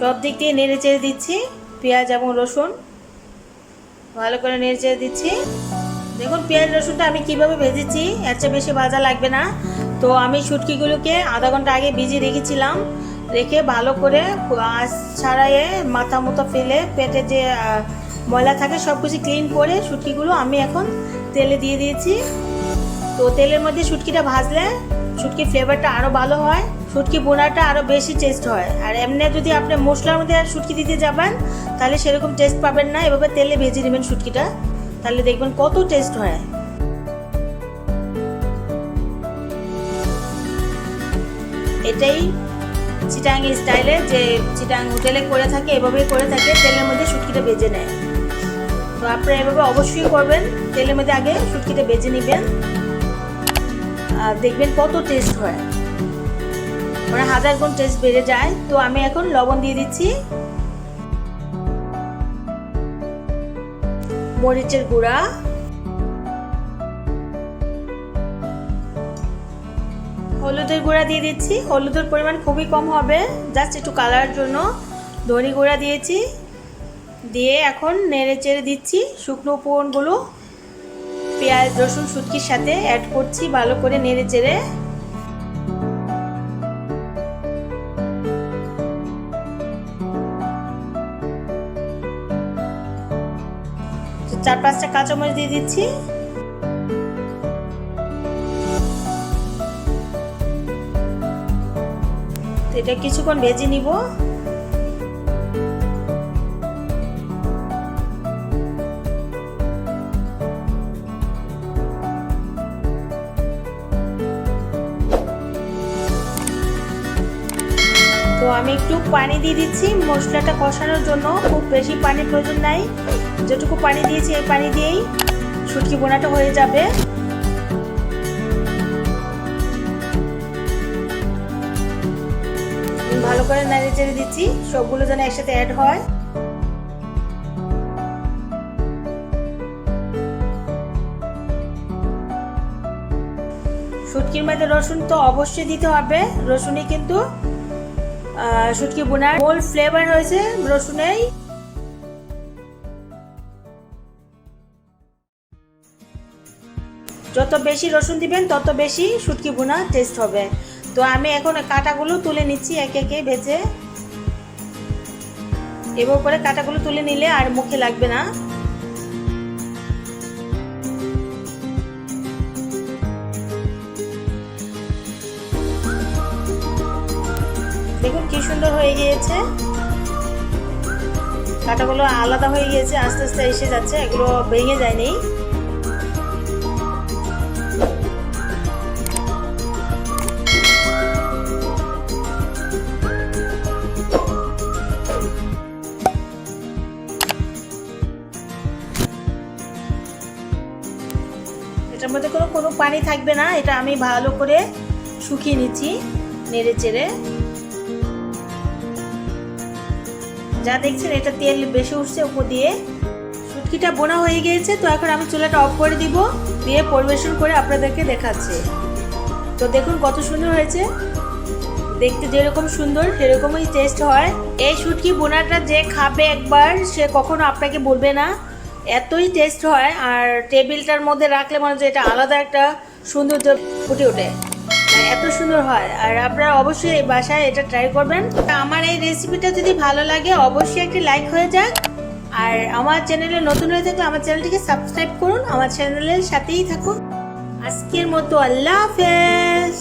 সব দিক দিয়ে নেড়ে চেড়ে দিচ্ছি, পেঁয়াজ এবং রসুন। ভালো করে নেড়ে চেড়ে দিচ্ছি। দেখুন, পেঁয়াজ, রসুনটা আমি কীভাবে ভেজেছি, এর চেয়ে বেশি ভাজা লাগবে না। তো আমি শুটকিগুলোকে আধা ঘণ্টা আগে ভিজিয়ে রেখেছিলাম। রেখে ভালো করে ছাড়াইয়ে মাথা মতো ফেলে পেটে যে ময়লা থাকে সব কিছু ক্লিন করে শুটকিগুলো আমি এখন তেলে দিয়ে দিয়েছি। তো তেলের মধ্যে শুটকিটা ভাজলে শুটকির ফ্লেভারটা আরও ভালো হয়। শুটকি বোনাটা আরও বেশি টেস্ট হয়। আর এমনি যদি আপনি মশলার মধ্যে শুটকি দিতে যাবেন, তাহলে সেরকম টেস্ট পাবেন না। এভাবে তেলে ভেজে নেবেন শুটকিটা। তাহলে দেখবেন কত টেস্ট হয়। এটাই চিটাং স্টাইলে যে চিটাং হোটেলে করে থাকে, এভাবেই করে থাকে, তেলের মধ্যে শুটকিটা ভেজে নেয়। তো আপনারা এভাবে অবশ্যই করবেন। তেলের মধ্যে আগে শুটকিটা ভেজে নেবেন। আর দেখবেন কত টেস্ট হয়। মানে হাজার গুণ টেস্ট বেড়ে যায়। তো আমি এখন লবণ দিয়ে দিচ্ছি। মরিচের গুঁড়া। হলুদের গুঁড়া দিয়ে দিচ্ছি। হলুদের পরিমাণ খুবই কম হবে। জাস্ট একটু কালারের জন্য ধনে গুঁড়া দিয়েছি। দিয়ে এখন নেড়ে চেড়ে দিচ্ছি শুকনো উপকরণগুলো। পেঁয়াজ, রসুন, শুটকির সাথে অ্যাড করছি ভালো করে নেড়ে চেড়ে। চার পাঁচটা কাঁচামরিচ দিয়ে দিচ্ছি। এটা কিছুক্ষণ ভেজে নিব। তো আমি একটু পানি দিয়ে দিচ্ছি। মশলাটা কষানোর জন্য খুব বেশি পানির প্রয়োজন নাই। যেটুকু পানি দিয়েছি, এই পানি দিয়েই শুটকি বোনাটা হয়ে যাবে। ভালো করে নাড়িয়ে চেড়ে দিচ্ছি, সবগুলো যেন একসাথে অ্যাড হয়। শুটকির মধ্যে রসুন তো অবশ্যই দিতে হবে। রসুনই কিন্তু শুটকি বোনার মূল ফ্লেভার হয়েছে রসুনেই। যত বেশি রসুন দিবেন, তত বেশি শুটকি বোনা টেস্ট হবে। তো আমি এখন কাটাগুলো তুলে নিচ্ছি একে একে ভেজে এবার করে কাটাগুলো তুলে নিলে আর মুখে লাগবে না। দেখুন কি সুন্দর হয়ে গিয়েছে। কাটাগুলো আলাদা হয়ে গিয়েছে, আস্তে আস্তে এসে যাচ্ছে, এগুলো ভেঙে যায়নি। এটার মধ্যে কোনো কোনো পানি থাকবে না। এটা আমি ভালো করে শুকিয়ে নিচ্ছি, নেড়ে চেড়ে। যা দেখছেন, এটা তেল বেশি উঠছে উপর দিয়ে। শুটকিটা বোনা হয়ে গিয়েছে, তো এখন আমি চুলাটা অফ করে দিব, দিয়ে পরিবেশন করে আপনাদেরকে দেখাচ্ছি। তো দেখুন কত সুন্দর হয়েছে। দেখতে যেরকম সুন্দর, সেরকমই টেস্ট হয়। এই শুটকি বোনাটা যে খাবে একবার, সে কখনো আপনাকে বলবে না। এতই টেস্ট হয় আর টেবিলটার মধ্যে রাখলে মনে হচ্ছে এটা আলাদা একটা সৌন্দর্য ফুটে ওঠে। এত সুন্দর হয়। আর আপনারা অবশ্যই এই বাসায় এটা ট্রাই করবেন। আমার এই রেসিপিটা যদি ভালো লাগে, অবশ্যই একটি লাইক হয়ে যাক। আর আমার চ্যানেলে নতুন হয়ে থাকলে আমার চ্যানেলটিকে সাবস্ক্রাইব করুন। আমার চ্যানেলের সাথেই থাকুন। আজকের মতো আল্লাহ হাফেজ।